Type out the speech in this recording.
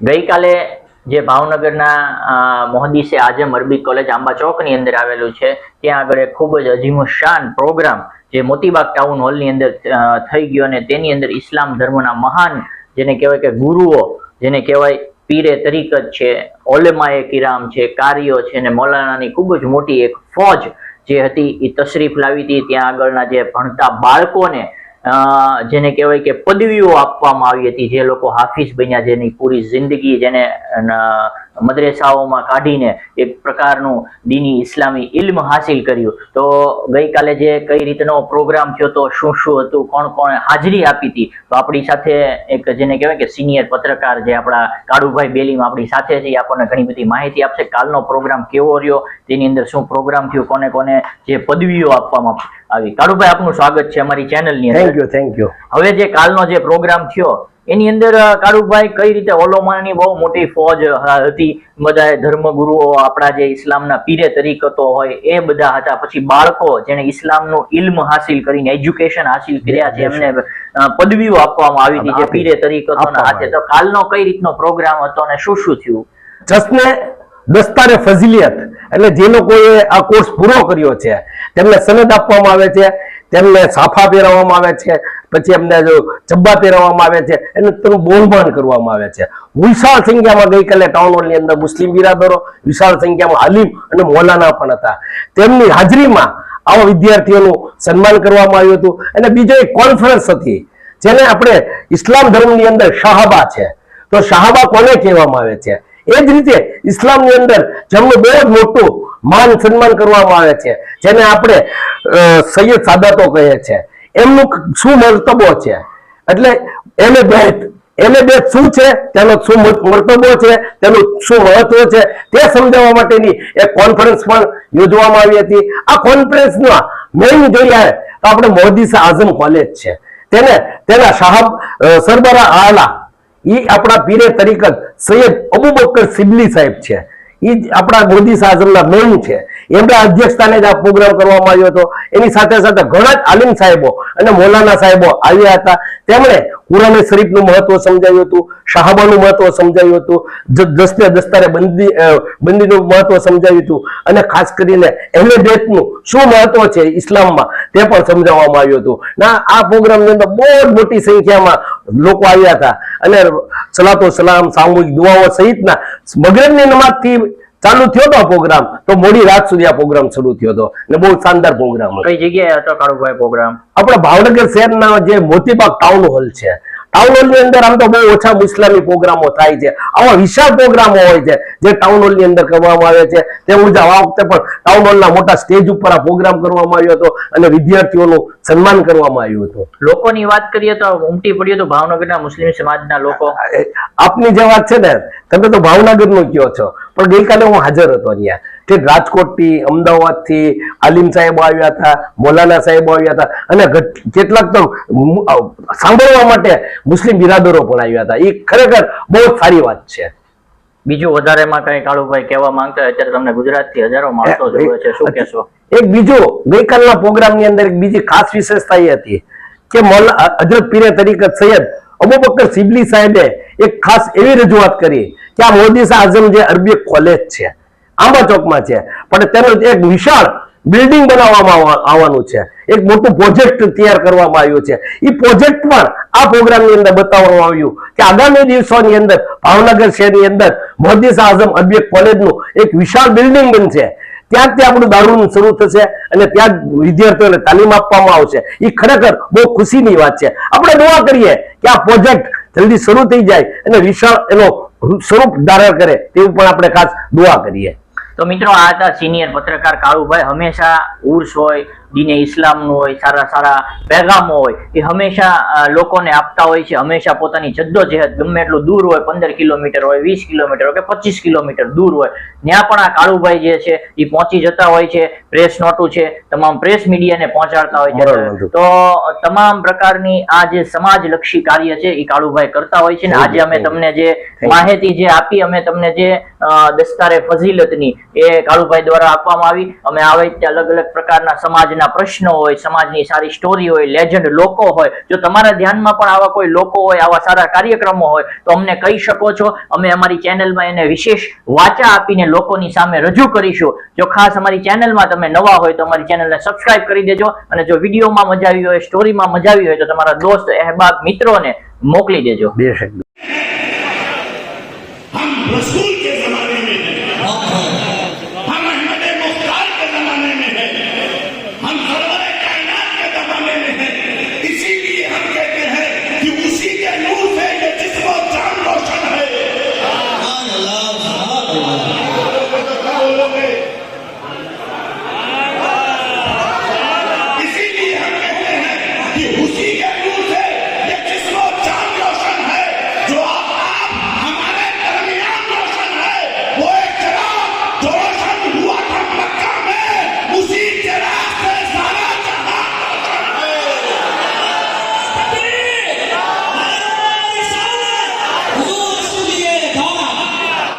ગઈકાલે જે ભાવનગરના મોહદીસે આજે મરબી કોલેજ આંબા ચોકની અંદર આવેલું છે, ત્યાં આગળ એક ખૂબ જ અજીમો શાન પ્રોગ્રામ જે મોતીબાગ ટાઉન હોલની અંદર થઈ ગયો અને તેની અંદર ઇસ્લામ ધર્મના મહાન જેને કહેવાય કે ગુરુઓ, જેને કહેવાય પીરે તરીકત છે, ઓલેમાએ કિરામ છે, કારીઓ છે અને મૌલાનાની ખૂબ જ મોટી એક ફોજ જે હતી એ તશરીફ લાવી હતી. ત્યાં આગળના જે ભણતા બાળકોને જેને કહેવાય કે પદવીઓ આપવામાં આવી હતી. જે લોકો હાફિઝ બન્યા, જેની પૂરી જિંદગી જેને મદ્રેસાઓમાં કાઢીને એક પ્રકારનું દીની ઇસ્લામી ઇલ્મ હાસિલ કર્યું. તો ગઈકાલે જે કઈ રીતનો પ્રોગ્રામ થયો તો શું શું હતું કોણ કોણ હાજરી આપી હતી તો આપણી સાથે એક જેને કહેવાય કે સિનિયર પત્રકાર જે આપણા કાળુભાઈ બેલીમ આપણી સાથે છે એ આપણને ઘણી બધી માહિતી આપશે. કાલનો પ્રોગ્રામ કેવો રહ્યો તેની અંદર શું પ્રોગ્રામ થયો કોને કોને જે પદવીઓ આપવામાં આવી. કાળુભાઈ આપનું સ્વાગત છે અમારી ચેનલની અંદર. થેન્ક યુ થેન્ક યુ હવે જે કાલનો જે પ્રોગ્રામ થયો એની અંદર કાળુભાઈ કઈ રીતે ઓલોમાની બહુ મોટી ફોજ હતી? બધા ધર્મગુરુઓ આપણા જે ઇસ્લામના પીરે તરીકતો હોય એ બધા હતા. પછી બાળકો જેને ઇસ્લામનો ઇલ્મ હાસિલ કરીને એજ્યુકેશન હાસિલ કર્યા છે એમને પદવીઓ આપવામાં આવી હતી જે પીરે તરીકતોના હાથે તો કાલનો કઈ રીતનો પ્રોગ્રામ હતો અને શું શું થયું? જસને દસ્તારે ફઝિલિયત એટલે જે લોકોએ આ કોર્સ પૂરો કર્યો છે તેમને સનદ આપવામાં આવે છે તેમને સાફા પહેરાવવામાં આવે છે પછી એમને જો જબ્બા પહેરાવવામાં આવે છે, એને તેનું બહુમાન કરવામાં આવે છે. વિશાળ સંખ્યામાં ગઈકાલે ટાઉન હોલની અંદર મુસ્લિમ બિરાદરો, વિશાળ સંખ્યામાં હાલીમ અને મૌલાના પણ હતા. તેમની હાજરીમાં આવા વિદ્યાર્થીઓનું સન્માન કરવામાં આવ્યું હતું. અને બીજો એક કોન્ફરન્સ હતી, જેને આપણે ઇસ્લામ ધર્મની અંદર શાહબા છે. તો શાહબા કોને કહેવામાં આવે છે? એ જ રીતે ઇસ્લામની અંદર જેમનું બહુ જ મોટું માન સન્માન કરવામાં આવે છે, જેને આપણે સૈયદ સાદાતો કહે છે. એમનું શું મર્તબો છે? એટલે એને બેત એને બેત શું છે? તેનો શું મર્તબો છે? તેનું શું મહત્વ છે? તે સમજાવવા માટેની એક કોન્ફરન્સ પણ યોજવામાં આવી હતી. આ કોન્ફરન્સમાં મેઇન જોઈએ તો આપણે મોદી આઝમ કોલેજ છે. તેને તેના સાહબ સરબરા આલા એ આપણા પીરે તરીકે સૈયદ અબુબકર સિબલી સાહેબ છે. જ આપણા મોદી સાહેબના મેઇન છે. એમના અધ્યક્ષસ્થાને જ આ પ્રોગ્રામ કરવામાં આવ્યો હતો. એની સાથે સાથે ઘણા જ આલિમ સાહેબો અને મોલાના સાહેબો આવ્યા હતા. તેમણે કુરાને શરીફનું મહત્વ સમજાવ્યું હતું, શાહબાનું મહત્વ સમજાવ્યું હતું દસ્તે દસ્તારે બંદી બંદીનું મહત્વ સમજાવ્યું હતું. અને ખાસ કરીને એમને બેતનું શું મહત્વ છે ઇસ્લામમાં તે પણ સમજાવવામાં આવ્યું હતું. ના આ પ્રોગ્રામની અંદર બહુ જ મોટી સંખ્યામાં લોકો આવ્યા હતા. અને સલાતો સલામ સામૂહિક દુઆઓ સહિતના મગરબની નમાજથી ચાલુ થયો હતો પ્રોગ્રામ. તો મોડી રાત સુધી આ પ્રોગ્રામ શરૂ થયો હતો. અને બહુ શાનદાર પ્રોગ્રામ કઈ જગ્યાએ હતો કાળુભાઈ પ્રોગ્રામ? આપણા ભાવનગર શહેરના જે મોતીબાગ ટાઉન હોલ છે ટાઉન હોલની અંદર આમ તો બહુ ઓછા મુસ્લામી પ્રોગ્રામો થાય છે. આવા વિશાળ પ્રોગ્રામો હોય છે જે ટાઉન હોલની અંદર કરવામાં આવે છે. તે મુજબ આ વખતે પણ ટાઉન હોલના મોટા સ્ટેજ ઉપર આ પ્રોગ્રામ કરવામાં આવ્યો હતો અને વિદ્યાર્થીઓનું સન્માન કરવામાં આવ્યું હતું. લોકોની વાત કરીએ તો ઉમટી પડ્યો તો ભાવનગરના મુસ્લિમ સમાજના લોકો. આપની જે વાત છે ને તમે તો ભાવનગર નો કયો છો. પણ ગઈકાલે હું હાજર હતો ત્યાં કે રાજકોટથી અમદાવાદથી આલિમ સાહેબો આવ્યા હતા મોલાના સાહેબ આવ્યા હતા અને કેટલાક તો સાંભળવા માટે મુસ્લિમ બિરાદરો પણ આવ્યા હતા. એ ખરેખર બહુ સારી વાત છે. બીજું વધારેમાં કઈ કાળુભાઈ કહેવા માંગતા હોય અત્યારે તમને ગુજરાતથી હજારો માણસો જોવે છે શું કહેશો? એક બીજો ગઈકાલના પ્રોગ્રામની અંદર એક બીજી ખાસ વિશેષતા એ હતી કે મૌલા હજરત પીરે તરીકે સૈયદ અબુબકર સિબલી સાહેબે એક ખાસ એવી રજૂઆત કરી કે આ મોદી આઝમ જે અરબી કોલેજ છે આંબા ચોકમાં છે. પણ તેનું એક વિશાળ બિલ્ડિંગ બનાવવામાં આવવાનું છે. એક મોટું પ્રોજેક્ટ તૈયાર કરવામાં આવ્યું છે. એ પ્રોજેક્ટ પણ આ પ્રોગ્રામની અંદર બતાવવામાં આવ્યું કે આગામી દિવસોની અંદર ભાવનગર શહેરની અંદર મોદી આઝમ અરબી કોલેજનું એક વિશાળ બિલ્ડિંગ બનશે. ત્યાં જ તે આપણું દારૂનું શરૂ થશે અને ત્યાં વિદ્યાર્થીઓને તાલીમ આપવામાં આવશે. એ ખરેખર બહુ ખુશીની વાત છે. આપણે દુઆ કરીએ કે આ પ્રોજેક્ટ જલ્દી શરૂ થઈ જાય અને વિશાળ એનો સ્વરૂપ ધારણ કરે તેવું પણ આપણે ખાસ દુઆ કરીએ. તો મિત્રો આ હતા સિનિયર પત્રકાર કાળુભાઈ. હંમેશા ઉર્સ હોય દીને ઇસ્લામનું હોય સારા સારા પેગામો હોય એ હંમેશા લોકોને આપતા હોય છે હંમેશા પોતાની જદ્દોજહેદ ગમે એટલું દૂર હોય પંદર કિલોમીટર હોય વીસ કિલોમીટર હોય કે પચીસ કિલોમીટર દૂર હોય ત્યાં પણ આ કાળુભાઈ જે છે એ પહોંચી જતા હોય છે પ્રેસ નોટું છે તમામ પ્રેસ મીડિયાને પહોંચાડતા હોય છે. તો તમામ પ્રકારની આ જે સમાજલક્ષી કાર્ય છે એ કાળુભાઈ કરતા હોય છે ને આજે અમે તમને જે માહિતી જે આપી અમે તમને જે દસ્તારે ફઝીલતની એ કાળુભાઈ દ્વારા આપવામાં આવી. અમે આવી રીતે અલગ અલગ પ્રકારના સમાજના સમાજના પ્રશ્નો હોય સમાજની સારી સ્ટોરી હોય લેજન્ડ લોકો હોય જો તમારા ધ્યાનમાં પણ આવા કોઈ લોકો હોય આવા સારા કાર્યક્રમો હોય તો અમને કહી શકો છો. અમે અમારી ચેનલમાં એને વિશેષ વાચા આપીને લોકોની સામે રજૂ કરીશું. જો ખાસ અમારી ચેનલમાં તમે નવા હોય તો અમારી ચેનલને સબસ્ક્રાઇબ કરી દેજો. અને જો વિડીયોમાં મજા આવી હોય સ્ટોરીમાં મજા આવી હોય તો તમારા દોસ્ત અહેબાબ મિત્રોને મોકલી દેજો. બે